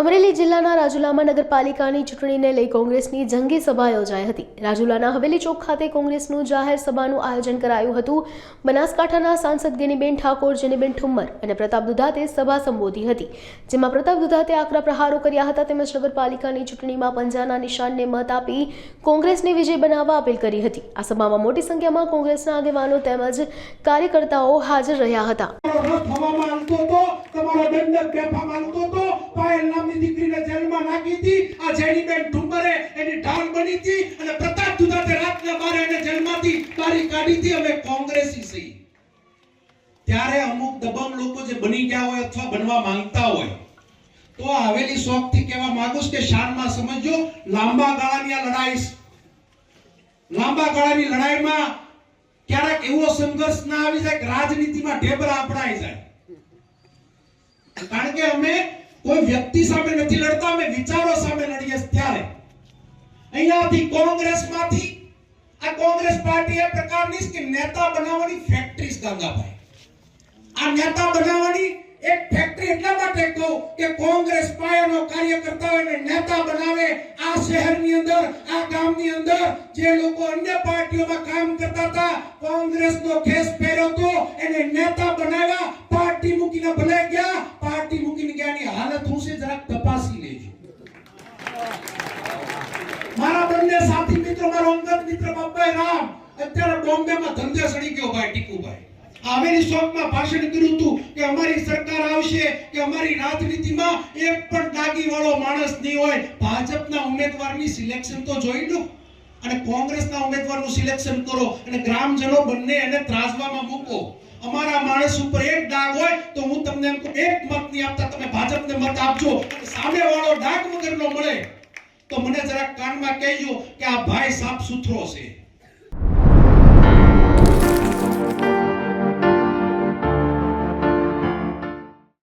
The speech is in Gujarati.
અમરેલી જિલ્લાના રાજુલામાં નગરપાલિકાની ચૂંટણીને લઈ કોંગ્રેસની જંગી સભા યોજાઈ હતી. રાજુલાના હવેલી ચોક ખાતે કોંગ્રેસનું જાહેર સભાનું આયોજન કરાયું હતું. બનાસકાંઠાના સાંસદ ગેનીબેન ઠાકોર, જેનીબેન ઠુમ્મર અને પ્રતાપ દુધાતે સભા સંબોધી હતી, જેમાં પ્રતાપ દુધાતે આકરા પ્રહારો કર્યા હતા. તેમજ નગરપાલિકાની ચૂંટણીમાં પંજાના નિશાનને મત આપી કોંગ્રેસને વિજય બનાવવા અપીલ કરી હતી. આ સભામાં મોટી સંખ્યામાં કોંગ્રેસના આગેવાનો તેમજ કાર્યકર્તાઓ હાજર રહ્યા હતા. દીકરીને જેલમાં નાખી હતી. આ જેનીબેન ઠુંબરે એની ઢાલ બની હતી અને પ્રતાપ દુધાતે રાતના બારે એને જેલમાંથી બારી કાઢી હતી. અમે કોંગ્રેસી છીએ. ત્યારે અમુક દબંગ લોકો જે બની ગયા હોય અથવા બનવા માંગતા હોય, તો હવેલી શોખથી કહેવા માંગુ કે શાનમાં સમજો લાંબા ગાળાની આ લડાઈ લાંબા ગાળાની લડાઈમાં ક્યારેક એવો સંઘર્ષ ના આવી જાય કે રાજનીતિમાં ઢેબરા અપડાઈ જાય. કારણ કે અમે કોઈ વ્યક્તિ સામે નથી લડતા, અમે વિચારો સામે લડીએ ત્યારે. અહીંયાથી કોંગ્રેસમાંથી આ કોંગ્રેસ પાર્ટી એ પ્રકારની કે નેતા બનાવવાની ફેક્ટરી ગંગાભાઈ. આ નેતા બનાવવાની એક ફેક્ટરી એટલા માટે કહું કે કોંગ્રેસ પાયાનો કાર્યકર્તા હોય નેતા બનાવે આ શહેરની અંદર, આ ગામની અંદર. જે લોકો અન્ય પાર્ટીઓમાં કામ કરતા હતા, કોંગ્રેસનો ખેસ પહેર્યો તો એને નેતા બનાવ્યા, પાર્ટી મૂકીને ભલે ગયા. બંને સાથી મિત્રો, મારો અંગત મિત્ર બાપાઈ રામ. અત્યારે બોમ્બેમાં ધંધે સડી ગયો ભાઈ ટીકુભાઈ. આવેલી શોકમાં ભાષણ કર્યું હતું કે અમારી સરકાર આવશે, કે અમારી રાજનીતિમાં એક પણ દાગી વાળો માણસ નહીં હોય. ભાજપના ઉમેદવારની સિલેક્શન તો જોઈ લો. અને કોંગ્રેસના ઉમેદવારનું સિલેક્શન કરો અને ગ્રામજનો બંને એને ત્રાસવામાં મૂકો. અમારા માણસ ઉપર એક ડાગ હોય તો હું તમને એમ એક મત નહીં આપતા, તમે ભાજપને મત આપજો. સામે વાળો ડાગ વગરનો મળે. તો મને જરાક કાનમાં કહેજો કે આ ભાઈ સાફ સુથરો છે.